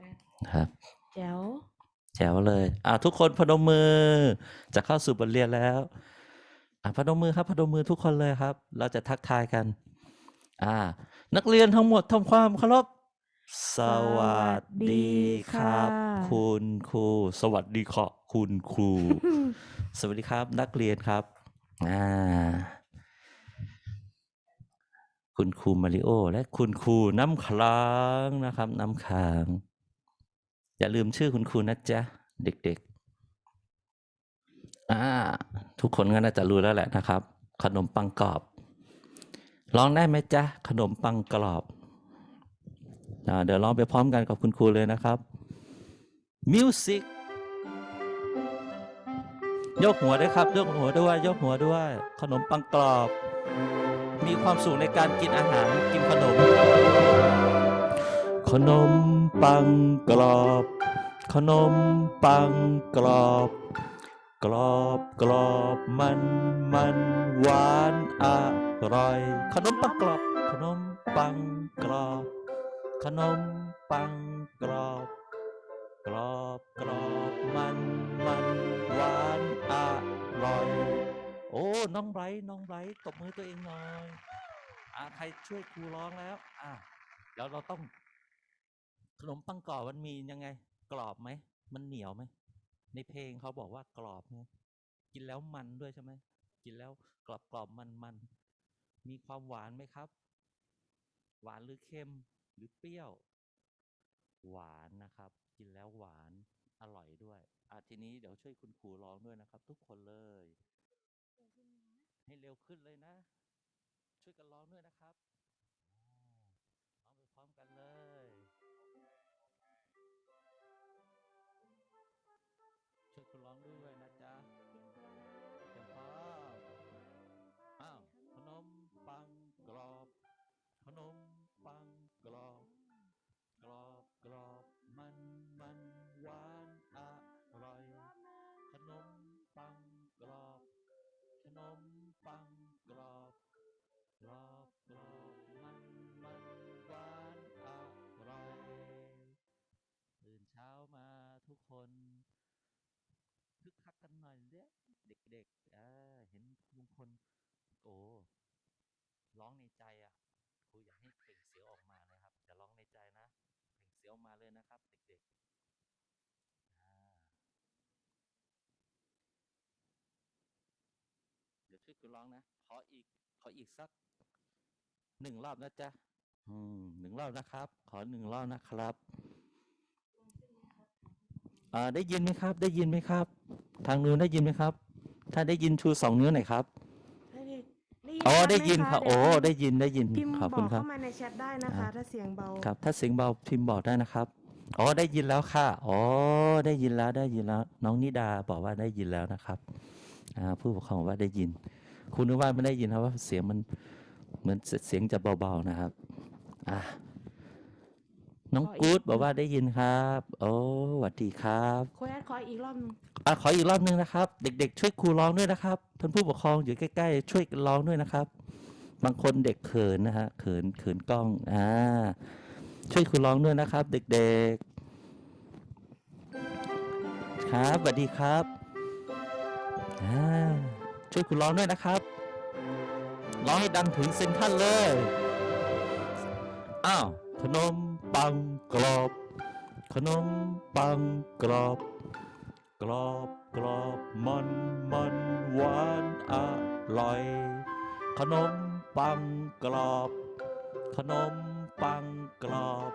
แอนครับแจ๋วแจ๋วเลยอ่าทุกคนพนมมือ จะเข้าสู่บทเรียนแล้วอ่าพนมมือครับพนมมือทุกคนเลยครับ เราจะทักทายกัน อ่า นักเรียนทั้งหมดทำความเคารพสวัสดีครับ คุณครู สวัสดีครับคุณครู สวัสดีครับ นักเรียนครับอ่าคุณครูมาริโอ และคุณครูน้ำค้างนะครับ น้ำค้าง อย่าลืมชื่อคุณครูนะจ๊ะ เด็กๆอ่าทุกคนก็น่าจะรู้แล้วแหละนะครับ ขนมปังกรอบร้องได้ไหมจ๊ะ ขนมปังกรอบอ่าเดี๋ยวร้องไปพร้อมกันกับคุณครูเลยนะครับมิวสิกยกหัวด้วยครับ ยกหัวด้วยยกหัวด้วย ขนมปังกรอบ มีความสุขในการกินอาหารกินขนม ขนม ปังกรอบ ขนมปังกรอบ กรอบกรอบมันมันหวานอร่อย ขนมปังกรอบ ขนมปังกรอบ ขนมปังกรอบ กรอบกรอบมันมันหวานอร่อย โอ้ น้องไบรท์น้องไบรท์ตบมือตัวเองหน่อยอ่าใครช่วยครูร้องแล้วอะแล้วเราต้อง ขนมปังกรอบมันมียังไง กรอบไหม มันเหนียวไหม ในเพลงเขาบอกว่ากรอบไงกินแล้วมันด้วยใช่ไหม กินแล้วกรอบกรอบมันมัน มีความหวานไหมครับ หวานหรือเค็มหรือเปรี้ยว หวานนะครับ กินแล้วหวานอร่อยด้วยอะทีนี้เดี๋ยวช่วยคุณครูร้องด้วยนะครับ ทุกคนเลย ให้เร็วขึ้นเลยนะ ช่วยกันร้องด้วยนะครับร้องไปพร้อมกันเลย คักกันหน่ยเด็กๆอเห็นลุงพลโอ้ร้องในใจอะครูอยากให้เปล่งเสียงออกมานะครับอย่าร้องในใจนะเปล่งเสียงออกมาเลยนะครับ เด็กๆเดี๋ยวช่วยคุณร้องนะ ขออีก ขออีกสักหนึ่งรอบนะจ๊ะ อืมหนึ่งรอบนะครับ ขอหนึ่งรอบนะครับ ได้ยินไหมครับ ได้ยินไหมครับ ทางนู้นได้ยินไหมครับ ถ้าได้ยินชูสองนิ้วหน่อยครับได้ยินอ๋อชัได้หมยินะครับเดี๋โอ้ยวได้ยินได้ยินพิมพ์ขอบบคุอณกครับเข้ามาในแชทได้นะคะอ่าถ้าเสียงเบาครับ ถ้าเสียงเบาพิมพ์บอกได้นะครับอ๋อได้ยินแล้วค่ะอ๋อได้ยินแล้วได้ยินแล้ว น้องนิดาบอกว่าได้ยินแล้วนะครับอ่าผู้ปกครองบอกว่าได้ยิน คุณนึกว่าไม่ได้ยินครับว่าเสียงมันเหมือนเสียงจะเบาๆนะครับ อะ น้องขออีกกู๊ดบอกว่าได้ยินครับ โอ้สวัสดีครับโค้ดขออีกรอบหนึงอะขออีกรอบหนึงนะครับ เด็ก ๆ ช่วยครูร้องด้วยนะครับท่านผู้ปกครองอยู่ใกล้ๆช่วยกันร้องด้วยนะครับ บางคนเด็กเขินนะฮะเขินเขินกล้องอ่าช่วยครูร้องด้วยนะครับ เด็กๆ ครับสวัสดีครับอ่าช่วยครูร้องด้วยนะครับร้องให้ดังถึงเซนทรันเลยอ้าวขนม ปังกรอบ ขนมปังกรอบ กรอบกรอบมันมันหวานอร่อย ขนมปังกรอบ ขนมปังกรอบ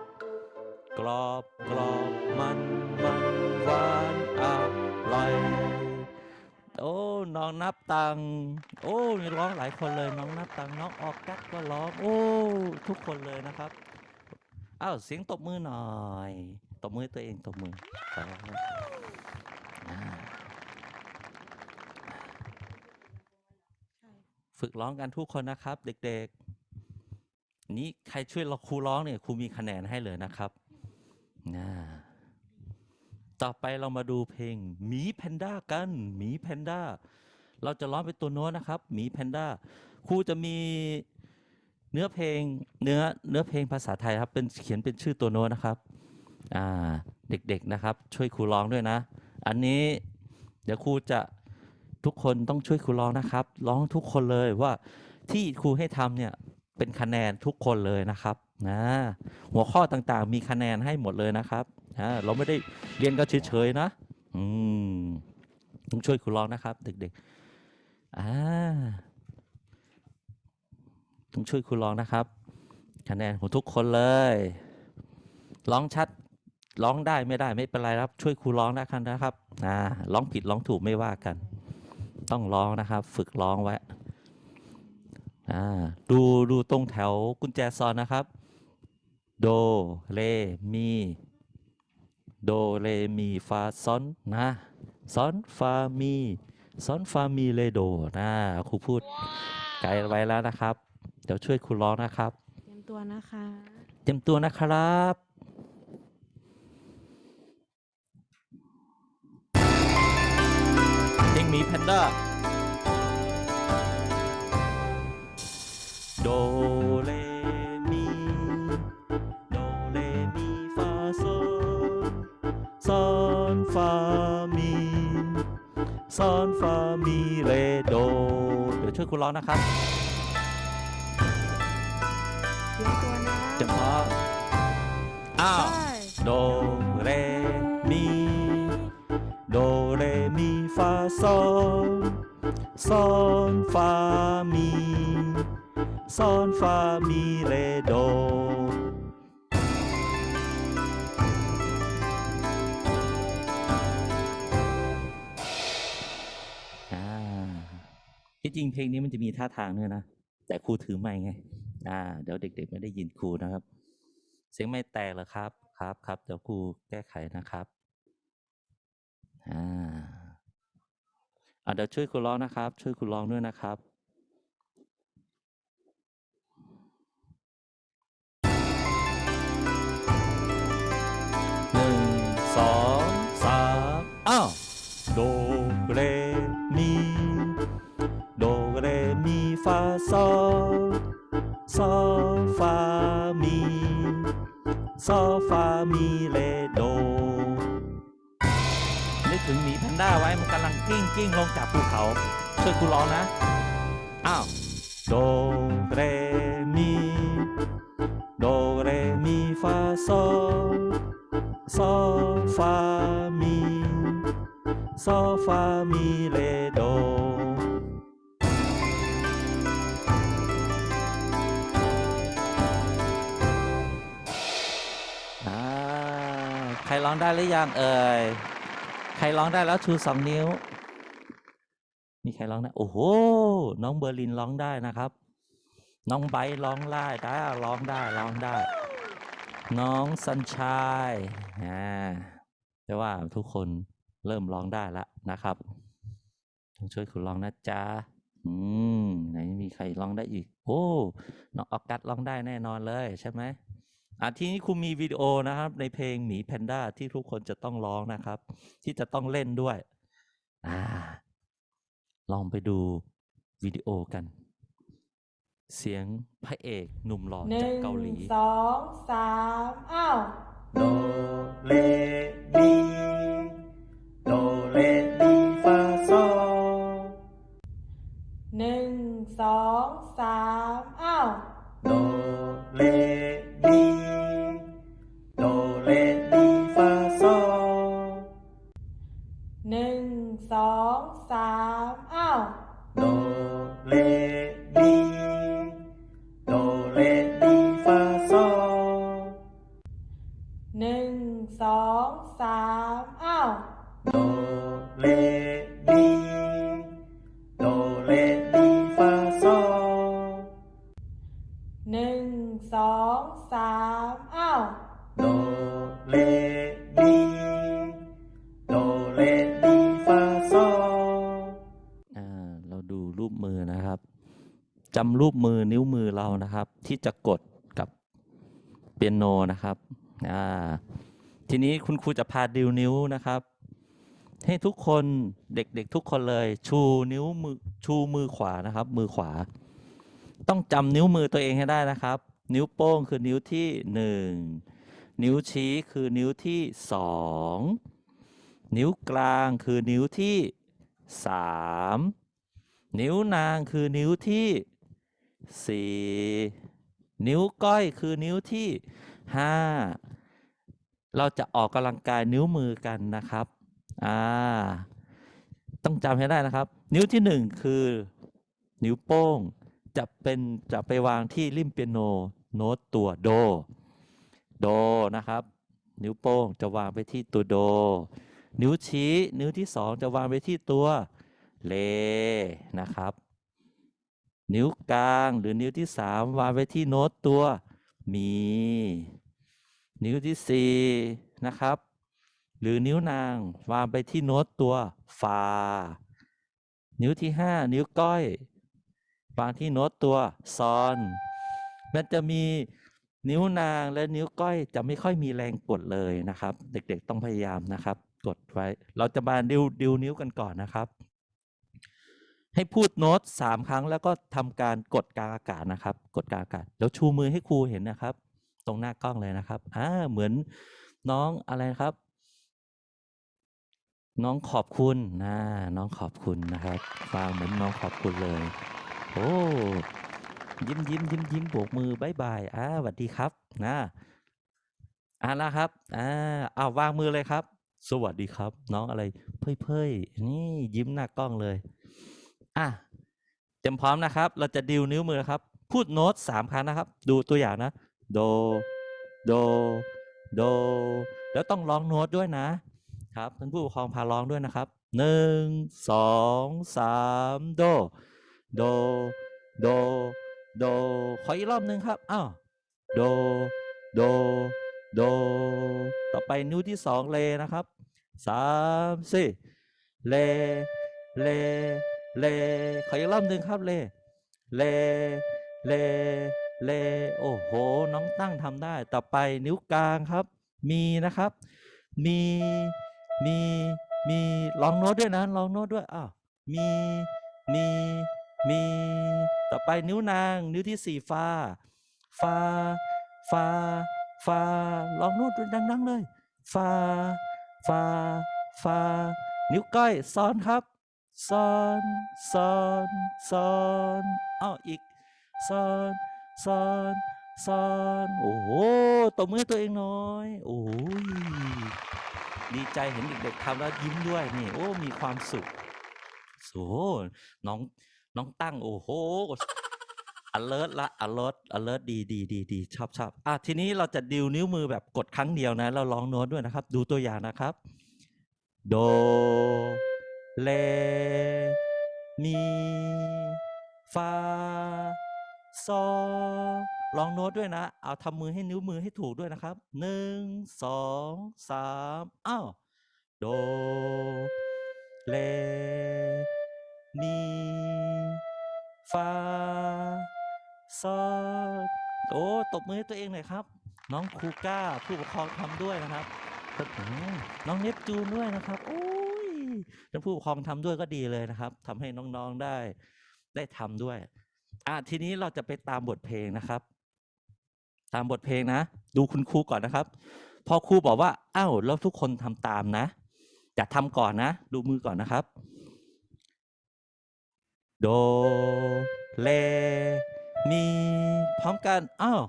กรอบกรอบมันมันหวานอร่อยโอ้น้องนับตัง โอ้มีร้องหลายคนเลย น้องนับตัง น้องออกกักก็ร้อง โอ้ ทุกคนเลยนะครับ อ้าวเสียงตบมือหน่อยตบมือตัวเองตบมือครับอ่าใช่ฝึกร้องกันทุกคนนะครับ เด็กๆ นี้ใครช่วยเราครูร้องเนี่ยครูมีคะแนนให้เลยนะครับนะต่อไปเรามาดูเพลงหมีแพนด้ากันหมีแพนด้าเราจะร้องเป็นตัวโน้ตนะครับหมีแพนด้าครูจะมี เนื้อเพลงเนื้อเนื้อเพลงภาษาไทยครับเป็นเขียนเป็นชื่อตัวโน้ตนะครับอ่าเด็กๆนะครับ ช่วยครูร้องด้วยนะ อันนี้เดี๋ยวครูจะทุกคนต้องช่วยครูร้องนะครับร้องทุกคนเลยว่าที่ครูให้ทำเนี่ยเป็นคะแนนทุกคนเลยนะครับนะหัวข้อต่างๆ มีคะแนนให้หมดเลยนะครับอ่าเราไม่ได้เรียนก็เฉยๆนะอืมต้องช่วยครูร้องนะครับ เด็กๆอ่า ต้องช่วยครูร้องนะครับ คะแนนของทุกคนเลย ร้องชัด ร้องได้ไม่ได้ไม่เป็นไรครับ ช่วยครูร้องนะครับนะครับอ่าร้องผิดร้องถูกไม่ว่ากัน ต้องร้องนะครับ ฝึกร้องไว้อ่าดูดูตรงแถวกุญแจซอนนะครับ โดเรมีโดเรมีฟาซอนนะซอนฟามีซอนฟามีเลโดนะครูพูดไกลไว้แล้วนะครับ เดี๋ยวช่วยครูร้องนะครับ เตรียมตัวนะคะ เตรียมตัวนะครับเพลงหมีแพนด้า โดเลมี โดเลมีฟาโซซอนฟามีซอนฟามีเลโด เดี๋ยวช่วยคุณร้องนะครับ สียมตัวนะจะพออ้าวโดเรมีโดเรมีฟาซอนซอนฟามีซอนฟามีเลโด อ่าที่จริงเพลงนี้มันจะมีท่าทางด้วยนะ แต่ครูถือไม้ไง อ่าเดี๋ยวเด็ก ๆ ไม่ได้ยินครูนะครับ เสียงไม่แตกหรอครับ ครับครับเดี๋ยวครูแก้ไขนะครับอ่าอ่าเดี๋ยวช่วยครูร้องนะครับ ช่วยครูร้องด้วยนะครับหนึ่งสอง กำลังกิ้งกิ้งลงจากภูเขาช่วยครูร้องนะ อ้าว โดเรมี โดเรมีฟาซอซอฟามีซอฟามีเลโดอ่าใครร้องได้หรือยังเอ่ย ใครร้องได้แล้วชูสองนิ้วมีใค รร้องได้โอ้โหน้องเบอร์ลินร้องได้นะครับ น้องไบร์ร้องได้ได้ร้องได้ร้องได้ น้องสัญชัยอ่าแต่ว่าทุกคนเริ่มร้องได้แล้วนะครับต้องช่วยคุณร้องนะจ๊ะอืมไหนมีใครร้องได้อีก โอ้น้องออกัสร้องได้แน่นอนเลยใช่ไหมอะทีนี้ครูมีวิดีโอนะครับ ในเพลงหมีแพนด้าที่ทุกคนจะต้องร้องนะครับ ที่จะต้องเล่นด้วย อ่า ลองไปดูวิดีโอกัน เสียงพระเอกหนุ่มหล่อหนึ่จากงเกาหลี สองสามอ้าว โดเลมีโดเลมีฟาโซหนึ่งสองสามอ้าว โดเลมีโดเล ทีนี้คุณครูจะพาดิวนิ้วนะครับ ให้ทุกคนเด็กๆทุกคนเลย ชูนิ้วมือชูมือขวานะครับ มือขวา ต้องจำนิ้วมือตัวเองให้ได้นะครับ นิ้วโป้งคือนิ้วที่หนึ่งนิ้วชี้คือนิ้วที่สองนิ้วกลางคือนิ้วที่สามนิ้วนางคือนิ้วที่สี่นิ้วก้อยคือนิ้วที่ห้า เราจะออกกำลังกายนิ้วมือกันนะครับ อ่า ต้องจำให้ได้นะครับ นิ้วที่หนึ่งคือนิ้วโป้ง จะเป็นจะไปวางที่ริมเปียโนโน้ตตัวโด โดนะครับ นิ้วโป้งจะวางไปที่ตัวโด นิ้วชี้ นิ้วที่สองจะวางไปที่ตัวเลนะครับ นิ้วกลางหรือนิ้วที่สามวางไว้ที่โน้ตตัวมี นิ้วที่สี่นะครับ หรือนิ้วนางวางไปที่โน้ตตัวฟา นิ้วที่ห้านิ้วก้อยวางที่โน้ตตัวซอน มันจะมีนิ้วนางและนิ้วก้อยจะไม่ค่อยมีแรงกดเลยนะครับ เด็กๆต้องพยายามนะครับ กดไว้ เราจะมาดิวดิวนิ้วกันก่อนนะครับ ให้พูดโน้ตสามครั้งแล้วก็ทำการกดกลางอากาศนะครับ กดกลางอากาศแล้วชูมือให้ครูเห็นนะครับ ตรงหน้ากล้องเลยนะครับอ่าเหมือนน้องอะไรครับ น้องขอบคุณนะน้องขอบคุณนะครับฟังเหมือนน้องขอบคุณเลย โอ้ยิ้มยิ้มยิ้มยิ้มโบกมือบายบายอ่าสวัสดีครับนะอ่านะครับอ่าเอาวางมือเลยครับ สวัสดีครับ น้องอะไรเพ่ยเพ่ยนี่ยิ้มหน้ากล้องเลยอะเตรียมพร้อมนะครับ เราจะดิวนิ้วมือครับ พูดโน้ตสามครั้งนะครับ ดูตัวอย่างนะ โด โด โด แล้วต้องร้องโน้ตด้วยนะครับท่านผู้ปกครองพาร้องด้วยนะครับหนึ่งสองสามโด โด โด โด ขออีกรอบหนึ่งครับ อ้าว โด โด โด ต่อไปนิ้วที่สองเลนะครับสามสี่เล เล เล ขออีกรอบหนึ่งครับ เล เล เล เลโอ้โห น้องตั้งทำได้ ต่อไปนิ้วกลางครับ มีนะครับ มี มี มีลองโน้ตด้วยนะลองโน้ตด้วยอ้าวมี มี มี ต่อไปนิ้วนาง นิ้วที่สี่ฟาฟาฟาฟาลองโน้ตด้วยดังๆเลยฟาฟาฟานิ้วก้อยซ้อนครับซ้อนซ้อนซ้อนอ้าวอีกซ้อน ซอนซอนโอ้โหตบมือให้ตัวเองน่อย โอ้ยดีใจเห็นเด็กๆทำแล้วยิ้มด้วยนี่โอ้มีความสุขโอ้น้องน้องตั้งโอ้โห alert ละ alert alert ดีดีดีดีชอบชอบอะทีนี้เราจะดิวนิ้วมือแบบกดครั้งเดียวนะ เราลองโน้ตด้วยนะครับ ดูตัวอย่างนะครับ โดเลมีฟา ซอลองโน้ตด้วยนะ เอาทำมือให้นิ้วมือให้ถูกด้วยนะครับหนึ่งสองสามอ้าวโดเลมีฟาซอโอ้ตบมือให้ตัวเองหน่อยครับ น้องครูก้าผู้ปกครองทำด้วยนะครับน้องเนปจูนด้วยนะครับ โอ้ยท่านผู้ปกครองทำด้วยก็ดีเลยนะครับทำให้น้องๆได้ได้ทำด้วย อะทีนี้เราจะไปตามบทเพลงนะครับ ตามบทเพลงนะ ดูคุณครูก่อนนะครับ พอครูบอกว่าอ้าวแล้วทุกคนทำตามนะจะทำก่อนนะ ดูมือก่อนนะครับ โดเลมีพร้อมกันอ้าว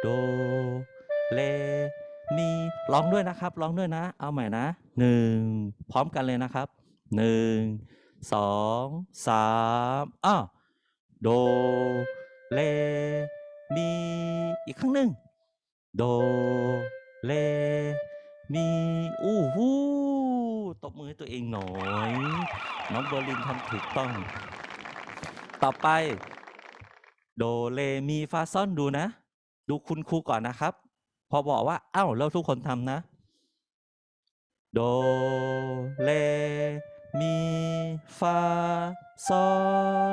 โดเลมีร้องด้วยนะครับร้องด้วยนะ เอาใหม่นะหนึ่งพร้อมกันเลยนะครับหนึ่งสองสามอ้าว โดเลมีอีกครั้งหนึ่งโดเลมีอู้หูตบมือให้ตัวเองหน่อย น้องเบอร์ลินทำถูกต้อง ต่อไป โดเลมีฟาซอนดูนะ ดูคุณครูก่อนนะครับ พอบอกว่า เอ้าแล้วทุกคนทำนะ โดเลมีฟาซอ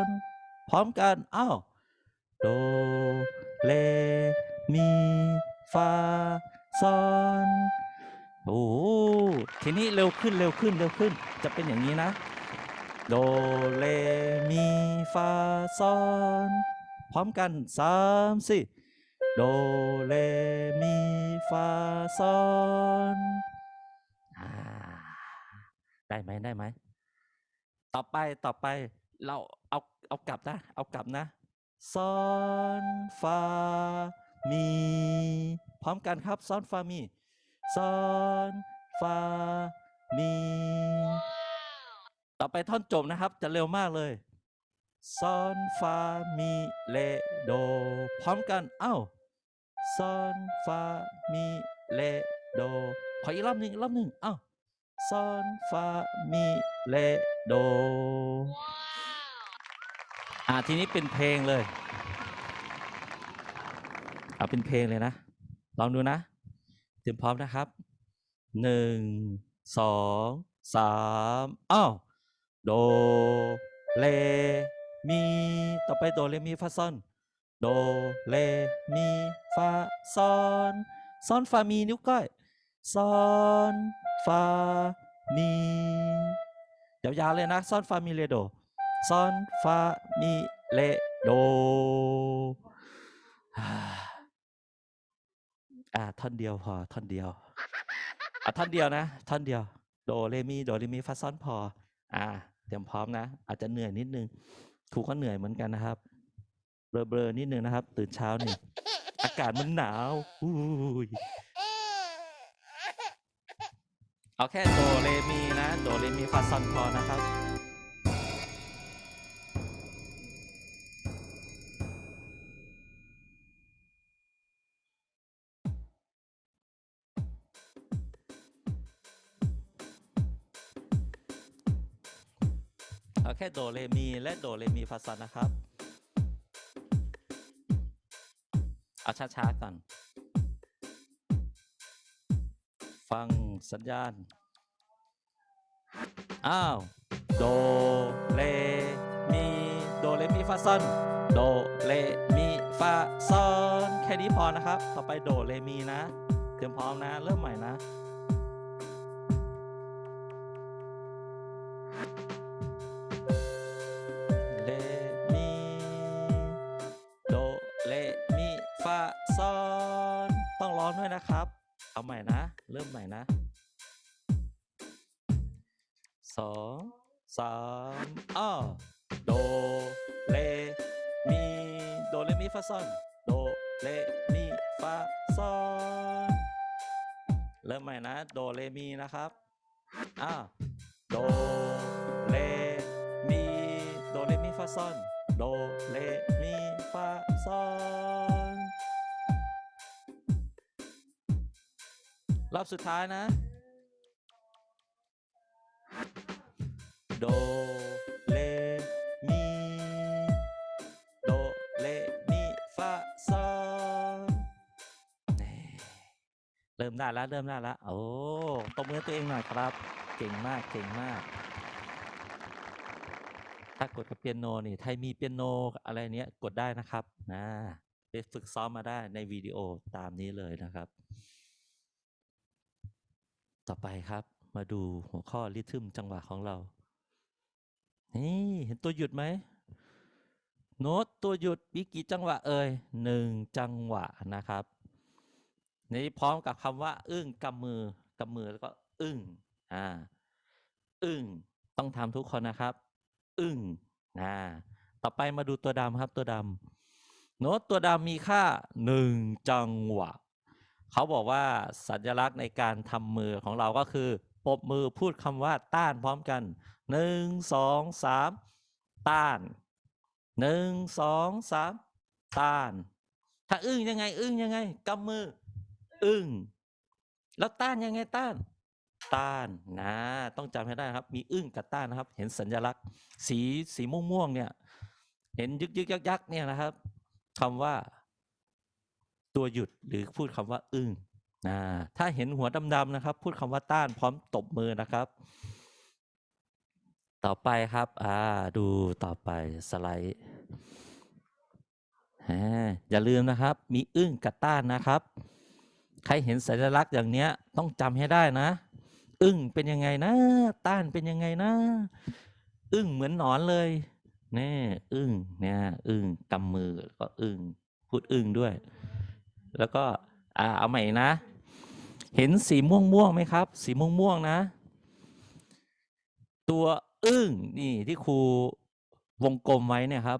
น พร้อมกัน อ้าว โด เล มี ฟา ซอน โอ้ทีนี้เร็วขึ้นเร็วขึ้นเร็วขึ้น จะเป็นอย่างนี้นะ โด เล มี ฟา ซอน พร้อมกันสามสี่โด เล มี ฟา ซอนอได้ไหมได้ไหม ต่อไปต่อไปเราเอา เอากลับนะ เอากลับนะซอนฟามีพร้อมกันครับซอนฟามีซอนฟามีต่อไปท่อนจบนะครับ จะเร็วมากเลยซอนฟามีเลโด พร้อมกัน เอ้าซอนฟามีเลโด ขออีกรอบหนึ่งรอบหนึ่งเอ้าซอนฟามีเลโด อ่าทีนี้เป็นเพลงเลย เอาเป็นเพลงเลยนะ ลองดูนะ เตรียมพร้อมนะครับ หนึ่ง สอง สามอ้าวโด เล มี ต่อไปโด เล มี ฟาซอน โด เล มี ฟาซอนซอนฟา มี นิ้วก้อยซอนฟา มียาวๆเลยนะซอนฟา มีเลโด ซอนฟามีเลโดอ่าอ่าท่อนเดียวพอท่อนเดียวอะท่อนเดียวนะ ท่อนเดียว โดเรมีโดเรมีฟาซอนพอ อ่า เตรียมพร้อมนะ อาจจะเหนื่อยนิดนึงครูก็เหนื่อยเหมือนกันนะครับเบลอๆนิดนึงนะครับ ตื่นเช้านี่อากาศมันหนาวอุ้ยเอาแค่โดเรมีนะ โดเรมีฟาซอนพอนะครับ แค่โดเรมีและโดเรมีฟาซอนนะครับ เอาช้าๆก่อน ฟังสัญญาณ อ้าว โดเรมีโดเรมีฟาซอนโดเรมีฟาซอนแค่นี้พอนะครับ ต่อไปโดเรมีนะ เตรียมพร้อมนะ เริ่มใหม่นะ เอาใหม่นะ เริ่มใหม่นะสองสามอ้อโดเลมีโดเลมีฟาซอนโดเลมีฟาซอนเริ่มใหม่นะ โดเลมีนะครับอ้าโดเลมีโดเรมีฟาซอนโดเรมีฟาซอน รอบสุดท้ายนะ โดเรมี โดเรมี ฟา ซอนนี่เริ่มได้แล้วเริ่มได้แล้ว โอ้ตบมือตัวเองหน่อยครับ เก่งมากเก่งมาก ถ้ากดกับเปียโนนี่ไทยมีเปียโนอะไรเนี้ยกดได้นะครับนะไปฝึกซ้อมมาได้ในวิดีโอตามนี้เลยนะครับ ไปครับ มาดูหัวข้อริทึมจังหวะของเรา นี่เห็นตัวหยุดไหม โน้ตตัวหยุดมีกี่จังหวะเอ่ยหนึ่งจังหวะนะครับ นี่พร้อมกับคำว่า อึ้งกำมือกำมือแล้วก็อึ้งอ่าอึ้งต้องทำทุกคนนะครับ อึ้งอ่าต่อไปมาดูตัวดำครับตัวดำโน้ตตัวดำมีค่าหนึ่งจังหวะ เขาบอกว่าสัญลักษณ์ในการทำมือของเราก็คือปรบมือพูดคำว่าต้านพร้อมกันหนึ่งสองสามต้านหนึ่งสองสามต้าน ถ้าอึ้งยังไง อึ้งยังไงกำมือ อึ้งแล้วต้านยังไงต้าน ต้านนะต้องจำให้ได้ครับ มีอึ้งกับต้านนะครับ เห็นสัญลักษณ์ สีสีม่วงม่วงๆเนี่ย เห็นยึกยึกยักยักเนี่ยนะครับคำว่า ตัวหยุดหรือพูดคำว่า อึ้งนะถ้าเห็นหัวดำๆนะครับ พูดคำว่าต้านพร้อมตบมือนะครับ ต่อไปครับอ่าดูต่อไปสไลด์อ่าอย่าลืมนะครับ มีอึ้งกับต้านนะครับ ใครเห็นสัญลักษณ์อย่างเนี้ยต้องจำให้ได้นะ อึ้งเป็นยังไงนะ ต้านเป็นยังไงนะ อึ้งเหมือนหนอนเลยแน่อึ้งเนี่ยอึ้งกำมือก็อึ้งพูดอึ้งด้วย แล้วก็อ่าเอาใหม่นะ เห็นสีม่วงม่วงไหมครับ สีม่วงม่วงนะ ตัวอึ้งนี่ที่ครูวงกลมไว้เนี่ยครับ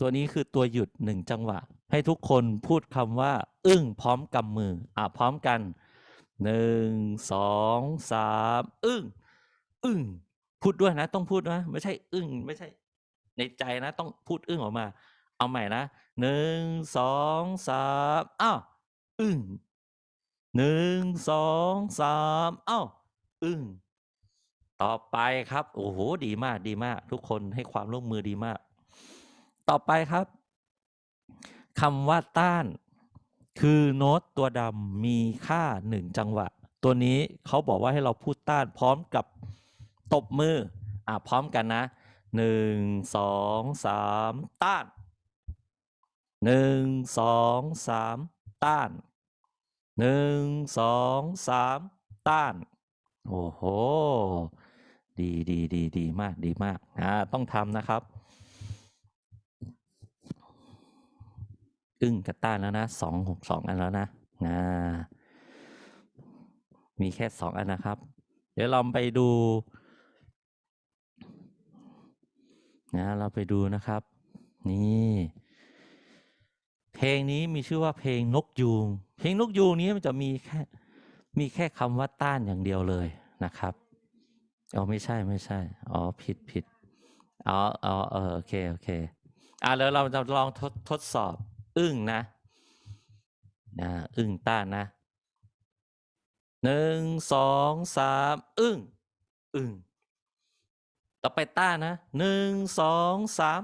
ตัวนี้คือตัวหยุดหนึ่งจังหวะ ให้ทุกคนพูดคำว่า อึ้งพร้อมกำมืออะพร้อมกันหนึ่งสองสามอึ้งอึ้งพูดด้วยนะ ต้องพูดนะ ไม่ใช่ อึ้งไม่ใช่ ในใจนะ ต้องพูดอึ้งออกมา เอาใหม่นะหนึ่งสองสามอ้าวอึ้งหนึ่งสองสามอ้าวอึ้งต่อไปครับโอ้โหดีมากดีมาก ทุกคนให้ความร่วมมือดีมาก ต่อไปครับคำว่าต้าน คือโน้ตตัวดำมีค่าหนึ่งจังหวะ ตัวนี้เขาบอกว่าให้เราพูดต้านพร้อมกับตบมืออะพร้อมกันนะหนึ่งสองสามต้าน หนึ่งสองสามต้านหนึ่งสองสามต้าน โอ้โห ดีดีดีดีมากดีมากอ่าต้องทำนะครับ อึ้งกับต้านแล้วนะสองสองอันแล้วนะอ่ามีแค่สองอันนะครับ เดี๋ยวเราไปดูนะเราไปดูนะครับ นี่ เพลงนี้มีชื่อว่าเพลงนกยูง เพลงนกยูงนี้มันจะมีแค่มีแค่คำว่าต้านอย่างเดียวเลยนะครับอ๋อไม่ใช่ไม่ใช่ อ๋อผิดผิดอ๋ออ๋อเออโอเคโอเคอะแล้วเราจะลองทดทดสอบ อึ้งนะนะอึ้งต้านนะหนึ่งสองสามอึ้งอึ้งต่อไปต้านนะหนึ่งสองสาม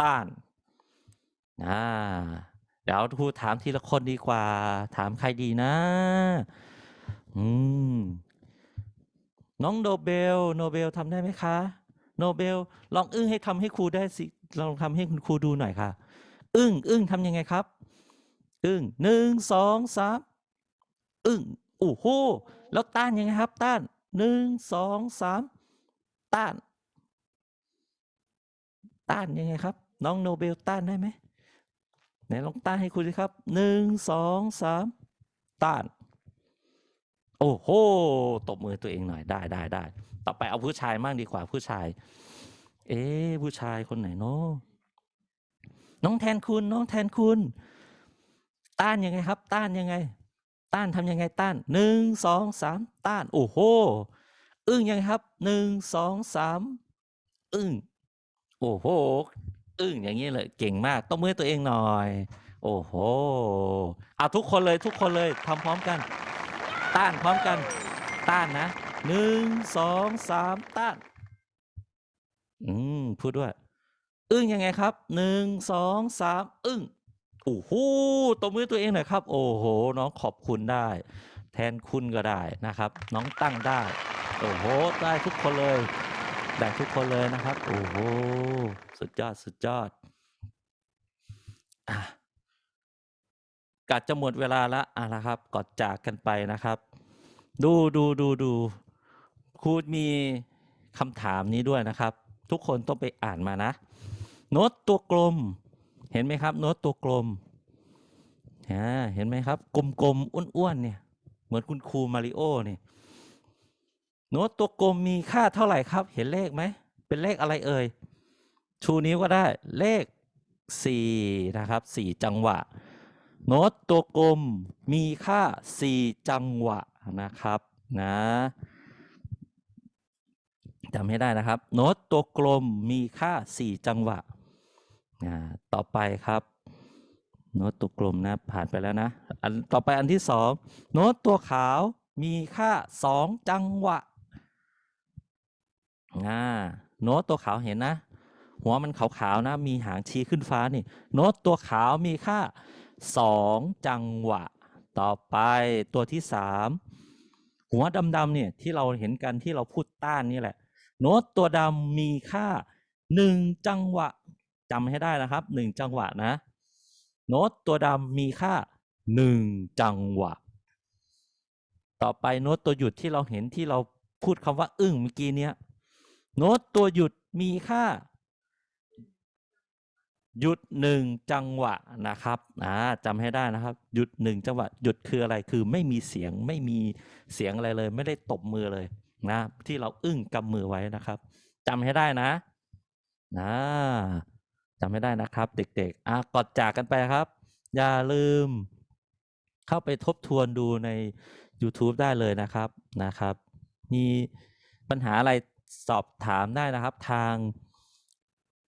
ต้านอ่า ดี๋ยวครูถามทีละคนดีกว่า ถามใครดีนะ อืม น้องโนเบล โนเบลทำได้ไหมคะ โนเบล ลองอึ้งให้ทำให้ครูได้สิ ลองทำให้คุณครูดูหน่อยค่ะ อึ้ง อึ้งทำยังไงครับ อึ้งหนึ่งสองสามอึ้งโอ้โห แล้วต้านยังไงครับ ต้านหนึ่งสองสามต้าน ต้านยังไงครับ น้องโนเบลต้านได้ไหม ไหนลองต้านให้ครูสิครับหนึ่งสองสามต้าน โอ้โหตบมือตัวเองหน่อยได้ได้ได้ต่อไปเอาผู้ชายมั่งดีกว่าผู้ชาย เอ๊ผู้ชายคนไหนเนาะน้องแทนคุณ น้องแทนคุณ ต้านยังไงครับ ต้านยังไง ต้านทำยังไงต้านหนึ่งสองสามต้าน โอ้โหอึ้งยังไงครับหนึ่งสองสามอึ้งโอ้โห อึ้งอย่างนี้เลยเก่งมากต้องมือตัวเองหน่อย โอ้โหเอาทุกคนเลยทุกคนเลยทำพร้อมกัน ต้านพร้อมกัน ต้านนะหนึ่งสองสามต้าน อืมพูดด้วยอึ้งยังไงครับหนึ่งสองสามอึ้งโอ้โหตบมือตัวเองหน่อยครับ โอ้โห น้องขอบคุณได้ แทนคุณก็ได้นะครับ น้องตั้งได้ โอ้โห ได้ทุกคนเลย ได้ทุกคนเลยนะครับ โอ้โห สุดยอด สุดยอดอกัดจะหมดเวลาละอะนะครับกอนจากกันไปนะครับ ดูดูดูดูครูมีคำถามนี้ด้วยนะครับ ทุกคนต้องไปอ่านมานะ โน้ตตัวกลม เห็นไหมครับ โน้ตตัวกลมเห็นไหมครับ กลมๆอ้วนๆเนี่ย เหมือนคุณครูมาริโอเนี่ย โน้ตตัวกลมมีค่าเท่าไหร่ครับ เห็นเลขไหม เป็นเลขอะไรเอ่ย ชูนิ้วก็ได้เลขสี่นะครับสี่จังหวะ โน้ตตัวกลมมีค่าสี่จังหวะนะครับนะจำให้ได้นะครับ โน้ตตัวกลมมีค่าสี่จังหวะอ่าต่อไปครับ โน้ตตัวกลมนะผ่านไปแล้วนะอันต่อไปอันที่สองโน้ตตัวขาวมีค่าสองจังหวะ อ่าโน้ตตัวขาวเห็นนะ หัวมันขาวๆนะ มีหางชี้ขึ้นฟ้านี่ โน้ตตัวขาวมีค่าสองจังหวะ ต่อไปตัวที่สามหัวดำๆเนี่ยที่เราเห็นกันที่เราพูดต้านนี่แหละ โน้ตตัวดำมีค่าหนึ่งจังหวะจำให้ได้นะครับหนึ่งจังหวะนะ โน้ตตัวดำมีค่าหนึ่งจังหวะ ต่อไปโน้ตตัวหยุดที่เราเห็นที่เราพูดคำว่าอึ้งเมื่อกี้เนี้ย โน้ตตัวหยุดมีค่า หยุดหนึ่งจังหวะนะครับอ่าจำให้ได้นะครับ หยุดหนึ่งจังหวะ หยุดคืออะไรคือไม่มีเสียงไม่มีเสียงอะไรเลย ไม่ได้ตบมือเลยนะ ที่เราอึ้งกำมือไว้นะครับจำให้ได้นะนะจำให้ได้นะครับ เด็ก ๆอะกอนจากกันไปครับ อย่าลืม เข้าไปทบทวนดูใน YouTube ได้เลยนะครับนะครับ มีปัญหาอะไร สอบถามได้นะครับทาง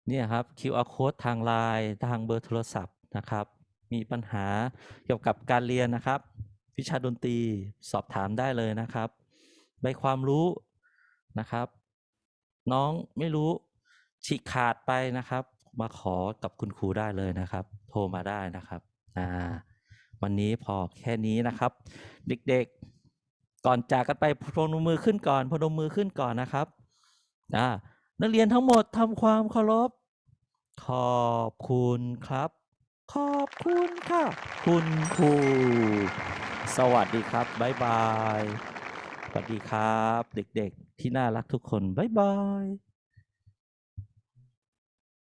เนี่ยครับ QR code ทางไลน์ทางเบอร์โทรศัพท์นะครับ มีปัญหาเกี่ยวกับการเรียนนะครับ วิชาดนตรีสอบถามได้เลยนะครับใบความรู้นะครับ น้องไม่รู้ฉีกขาดไปนะครับ มาขอกับคุณครูได้เลยนะครับ โทรมาได้นะครับอ่าวันนี้พอแค่นี้นะครับ เด็กๆ ก่อนจากกันไปพนมมือขึ้นก่อนพนมมือขึ้นก่อนนะครับ อ่านักเรียนทั้งหมดทำความเคารพ ขอบคุณครับ ขอบคุณค่ะ คุณครู สวัสดีครับบ๊ายบาย สวัสดีครับ เด็กๆ ที่น่ารักทุกคนบ๊ายบาย